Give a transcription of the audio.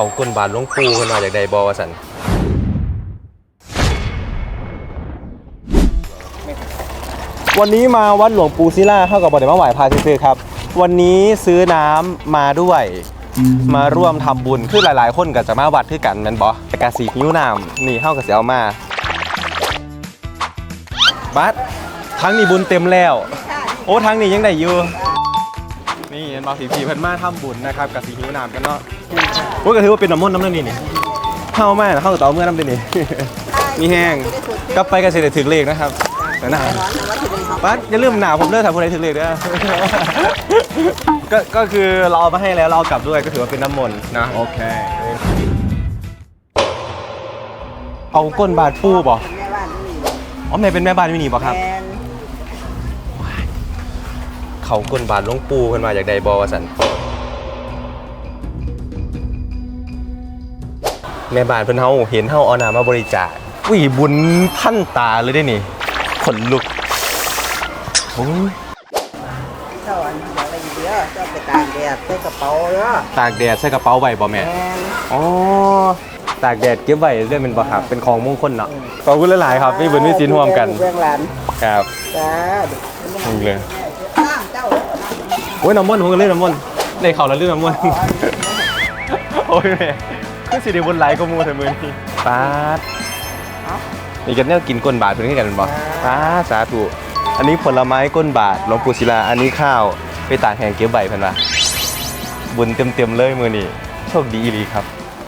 เขาก้นบาทหลวงปู่เพิ่นมาจากใดบ่ว่าซั่นวันนี้มาวัดหลวงปู่ศิลาเท่ากับบ่ได้มาไหว้พระซื่อๆครับ วันนี้ซื้อน้ำมาด้วย มาร่วมทำบุญคือหลายๆ คนก็จะมาวัดคือกันแม่นบ่แต่กะสีหิ้วน้ำนี่เฮาก็สิเอามาบัดทั้งนี้บุญเต็มแล้ว โอ้ทั้งนี้ยังได้อยู่ นี่เห็นบ่ผีๆเพิ่นมาทำบุญนะครับกับสีหิ้วน้ำกันเนาะโอ้ก็ถือว่าเป็นน้ำมนต์น้ำนั่นนี่นี่เข้ามาเข้าต่อเมื่อน้ำเดยวนี่มีแห้งกลับไปก็สิได้ถึงเลขนะครับแต่หนาบัดอย่าลืมหนาผมเลิกทำคนใดถึงเลขเด้อก็ก็คือเราเอามาให้แล้วเราเอากลับด้วยก็ถือว่าเป็นน้ำมนต์นะโอเค เอาก้นบาดปูบ่แม่บ้านนี่อ๋อแม่เป็นแม่บ้านวินี่บ่ครับแม่น เขาก้นบาดหลวงปูเพิ่นมาจากใดบ่ว่าซั่นแม่บ้านเพิ่นเฮาเห็นเฮาเอาน้ำมาบริจาคอุ้ยบุญท่านตาเลยได้นี่ขนลุกโอ้ยเจ้าอันเดียวอะไรอยู่เดียวเจ้าไปตากแดดใส่กระเป๋าเนาะตากแดดใส่กระเป๋าไว้บ่แม่แม่นอ๋อตากแดดเก็บไว้เรื่องเป็นบ่ครับเป็นของมงคลเนาะขอบคุณหลายๆครับมีบุญมีศีลร่วมกันเรื่องหลานครับ จ้า นี่เลยข้างเจ้า โอ้ยน้ำมันต์ผมก็เล่นน้ำมันต์ได้ข่าวแล้วเรื่องน้ำมันโอ้ยแม่คือสิได้บนไหลก็มูเถอมือนี่ปาดนี่กันเนี่ยกินก้นบาทเพื่อนกันเป็นบ่ป้าดสาธุอันนี้ผลไม้ก้นบาทหลวงปู่ศิลาอันนี้ข้าวไปตากแห้งเก็บใบเพิ่นว่าบุญเต็มๆเลยมือนี่โชคดีอีหลีครับ